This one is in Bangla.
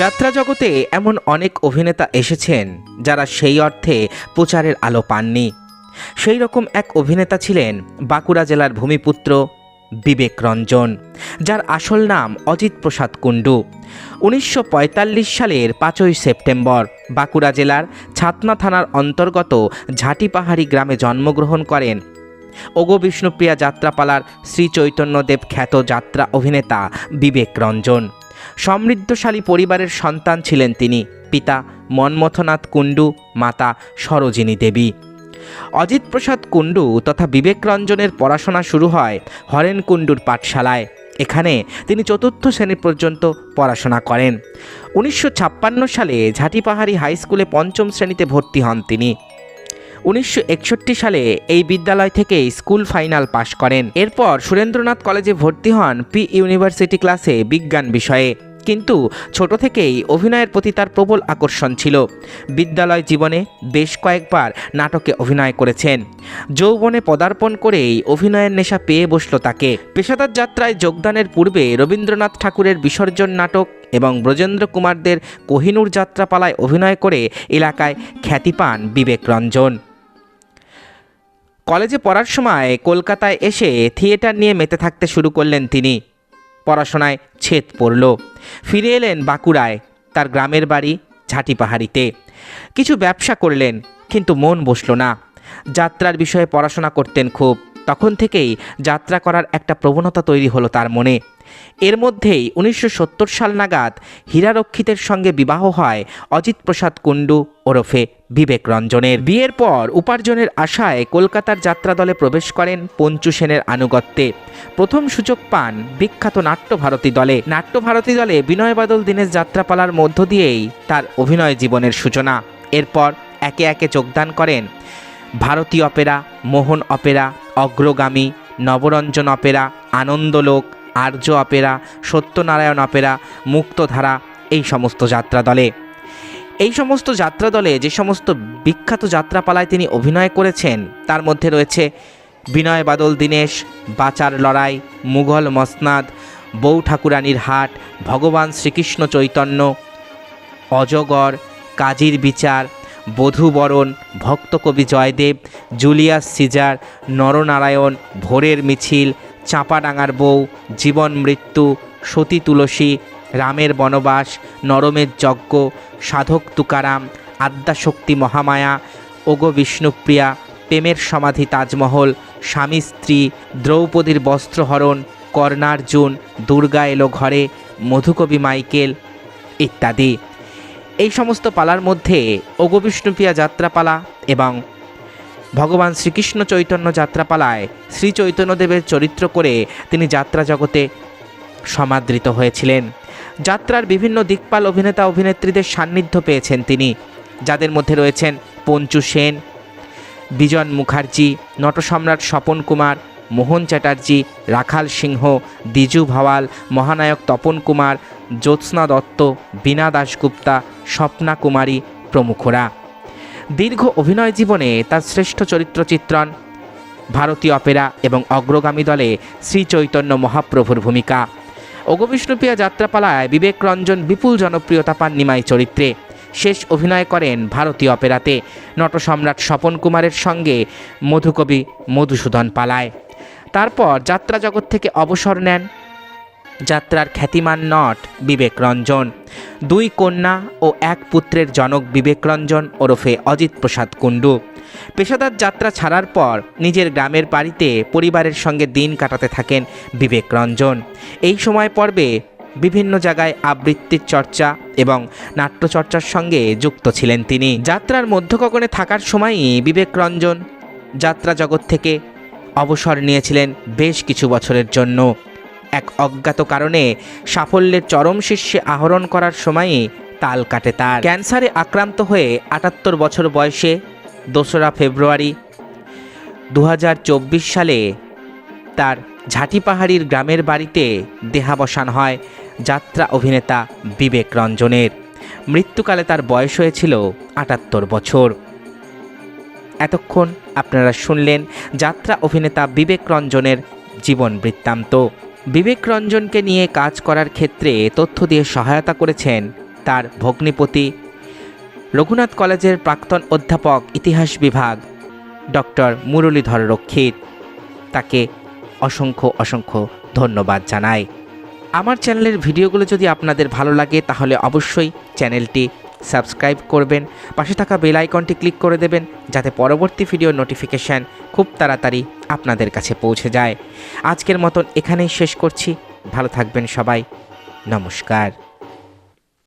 যাত্রা জগতে এমন অনেক অভিনেতা এসেছেন যারা সেই অর্থে প্রচারের আলো পাননি। সেই রকম এক অভিনেতা ছিলেন বাঁকুড়া জেলার ভূমিপুত্র বিবেক রঞ্জন, যার আসল নাম অজিত প্রসাদ কুণ্ডু। উনিশশো পঁয়তাল্লিশ সালের পাঁচই সেপ্টেম্বর বাঁকুড়া জেলার ছাতনা থানার অন্তর্গত ঝাঁটিপাহাড়ি গ্রামে জন্মগ্রহণ করেন। ওগো বিষ্ণুপ্রিয়া যাত্রাপালার শ্রী চৈতন্যদেব খ্যাত যাত্রা অভিনেতা বিবেক রঞ্জন। সমৃদ্ধশালী পরিবারের সন্তান ছিলেন তিনি, পিতা মনমথনাথ কুণ্ডু, মাতা সরোজিনী দেবী। অজিত প্রসাদ কুণ্ডু তথা বিবেক রঞ্জনের পড়াশোনা শুরু হয় হরেন কুণ্ডুর পাঠশালায়। এখানে তিনি চতুর্থ শ্রেণি পর্যন্ত পড়াশোনা করেন। উনিশশো ছাপ্পান্ন সালে ঝাঁটিপাহাড়ি হাই স্কুলে পঞ্চম শ্রেণীতে ভর্তি হন তিনি। উনিশশো একষট্টি সালে এই বিদ্যালয় থেকে স্কুল ফাইনাল পাশ করেন। এরপর সুরেন্দ্রনাথ কলেজে ভর্তি হন পি ইউনিভার্সিটি ক্লাসে বিজ্ঞান বিষয়ে। কিন্তু ছোট থেকেই অভিনয়ের প্রতি তার প্রবল আকর্ষণ ছিল। বিদ্যালয় জীবনে বেশ কয়েকবার নাটকে অভিনয় করেছেন। যৌবনে পদার্পণ করেই অভিনয়ের নেশা পেয়ে বসল তাকে। পেশাদার যাত্রায় যোগদানের পূর্বে রবীন্দ্রনাথ ঠাকুরের বিসর্জন নাটক এবং ব্রজেন্দ্র কুমারদের কোহিনূর যাত্রাপালায় অভিনয় করে এলাকায় খ্যাতি পান বিবেক রঞ্জন। কলেজে পড়ার সময় কলকাতায় এসে থিয়েটার নিয়ে মেতে থাকতে শুরু করলেন তিনি। পড়াশোনায় ছেদ পড়ল। ফিরে এলেন বাঁকুড়ায়, তার গ্রামের বাড়ি ঝাঁটি পাহাড়িতে কিছু ব্যবসা করলেন, কিন্তু মন বসল না। যাত্রার বিষয়ে পড়াশোনা করতেন খুব। তখন থেকেই যাত্রা করার একটা প্রবণতা তৈরি হলো তার মনে। এর মধ্যেই উনিশশো সত্তর সাল নাগাদ হীরারক্ষিতের সঙ্গে বিবাহ হয় অজিত প্রসাদ কুণ্ডু ওরফে বিবেক রঞ্জনের। বিয়ের পর উপার্জনের আশায় কলকাতার যাত্রা দলে প্রবেশ করেন পঞ্চু সেনের আনুগত্যে। প্রথম সুযোগ পান বিখ্যাত নাট্যভারতী দলে। নাট্যভারতী দলে বিনয় বাদল যাত্রাপালার মধ্য দিয়েই তার অভিনয় জীবনের সূচনা। এরপর একে একে যোগদান করেন Bharati opera, Mohan opera, Agragami, Nabaranjan opera, Anandalok Arya opera Satyanarayan opera Muktadhara, এই সমস্ত যাত্রা দলে এই সমস্ত যাত্রা দলে যে সমস্ত বিখ্যাত যাত্রাপালায় তিনি অভিনয় করেছেন, তার মধ্যে রয়েছে বিনয় বাদল দীনেশ, বাচার লড়াই, মুঘল মসনাদ, বউ ঠাকুরানীর হাট, ভগবান শ্রীকৃষ্ণ চৈতন্য, অজগর, কাজীর বিচার বধূবরণ ভক্তকবি জয়দেব, জুলিয়াস সিজার, নরনারায়ণ, ভোরের মিছিল চাঁপাডাঙ্গার বউ, জীবন মৃত্যু, সতী তুলসী, রামের বনবাস, নরমের যজ্ঞ, সাধক তুকারাম, আদ্যাশক্তি মহামায়া, ওগো বিষ্ণুপ্রিয়া, প্রেমের সমাধি তাজমহল, স্বামী স্ত্রী, দ্রৌপদীর বস্ত্রহরণ কর্ণার্জুন দুর্গা এলো ঘরে, মধুকবি মাইকেল ইত্যাদি। এই সমস্ত পালার মধ্যে ওগবিষ্ণুপ্রিয়া যাত্রাপালা এবং ভগবান শ্রীকৃষ্ণ চৈতন্য যাত্রাপালায় শ্রী চৈতন্যদেবের চরিত্র করে তিনি যাত্রা জগতে সমাদৃত হয়েছিলেন। যাত্রার বিভিন্ন দিকপাল অভিনেতা অভিনেত্রীদের সান্নিধ্য পেয়েছেন তিনি, যাদের মধ্যে রয়েছেন পঞ্চু সেন, বিজন মুখার্জি, নটসম্রাট স্বপন কুমার, মোহন চ্যাটার্জি, রাখাল সিংহ, দিজু ভাওয়াল, মহানায়ক তপন কুমার, জ্যোৎস্না দত্ত, বীণা দাশগুপ্তা, স্বপ্না কুমারী প্রমুখরা। দীর্ঘ অভিনয় জীবনে তার শ্রেষ্ঠ চরিত্র চিত্রণ ভারতীয় অপেরা এবং অগ্রগামী দলে শ্রী চৈতন্য মহাপ্রভুর ভূমিকা। অগবিষ্ণুপ্রিয়া যাত্রাপালায় বিবেক রঞ্জন বিপুল জনপ্রিয়তা পান নিমাই চরিত্রে। শেষ অভিনয় করেন ভারতীয় অপেরাতে নটসম্রাট স্বপন কুমারের সঙ্গে মধুকবি মধুসূদন পালায়। তারপর যাত্রা জগৎ থেকে অবসর নেন যাত্রার খ্যাতিমান নট, বিবেক রঞ্জন। দুই কন্যা ও এক পুত্রের জনক বিবেক রঞ্জন ওরফে অজিত প্রসাদ কুণ্ডু। পেশাদার যাত্রা ছাড়ার পর নিজের গ্রামের বাড়িতে পরিবারের সঙ্গে দিন কাটাতে থাকেন বিবেক রঞ্জন। এই সময় পর্বে বিভিন্ন জায়গায় আবৃত্তির চর্চা এবং নাট্যচর্চার সঙ্গে যুক্ত ছিলেন তিনি। যাত্রার মধ্যগগনে থাকার সময়ই বিবেক রঞ্জন যাত্রা জগৎ থেকে অবসর নিয়েছিলেন বেশ কিছু বছরের জন্য। এক অজ্ঞাত কারণে সাফল্যের চরম শীর্ষে আহরণ করার সময়ই তাল কাটে তার। ক্যান্সারে আক্রান্ত হয়ে আটাত্তর বছর বয়সে দোসরা ফেব্রুয়ারি দু হাজার চব্বিশ সালে তার ঝাঁটিপাহাড়ির গ্রামের বাড়িতে দেহাবসান হয় যাত্রা অভিনেতা বিবেক রঞ্জনের। মৃত্যুকালে তার বয়স হয়েছিল আটাত্তর বছর। এতক্ষণ আপনারা শুনলেন যাত্রা অভিনেতা বিবেক রঞ্জনের জীবন বৃত্তান্ত। বিবেক রঞ্জনকে নিয়ে কাজ করার ক্ষেত্রে তথ্য দিয়ে সহায়তা করেছেন তার ভগ্নিপতি, রঘুনাথ কলেজের প্রাক্তন অধ্যাপক, ইতিহাস বিভাগ, ডক্টর মুরলীধর রক্ষিত। তাকে অসংখ্য অসংখ্য ধন্যবাদ জানাই। আমার চ্যানেলের ভিডিওগুলো যদি আপনাদের ভালো লাগে, তাহলে অবশ্যই চ্যানেলটি সাবস্ক্রাইব করবেন, পাশে থাকা বেল আইকনটি ক্লিক করে দেবেন, যাতে পরবর্তী ভিডিও নোটিফিকেশান খুব তাড়াতাড়ি আপনাদের কাছে পৌঁছে যায়। আজকের মতন এখানেই শেষ করছি। ভালো থাকবেন সবাই। নমস্কার।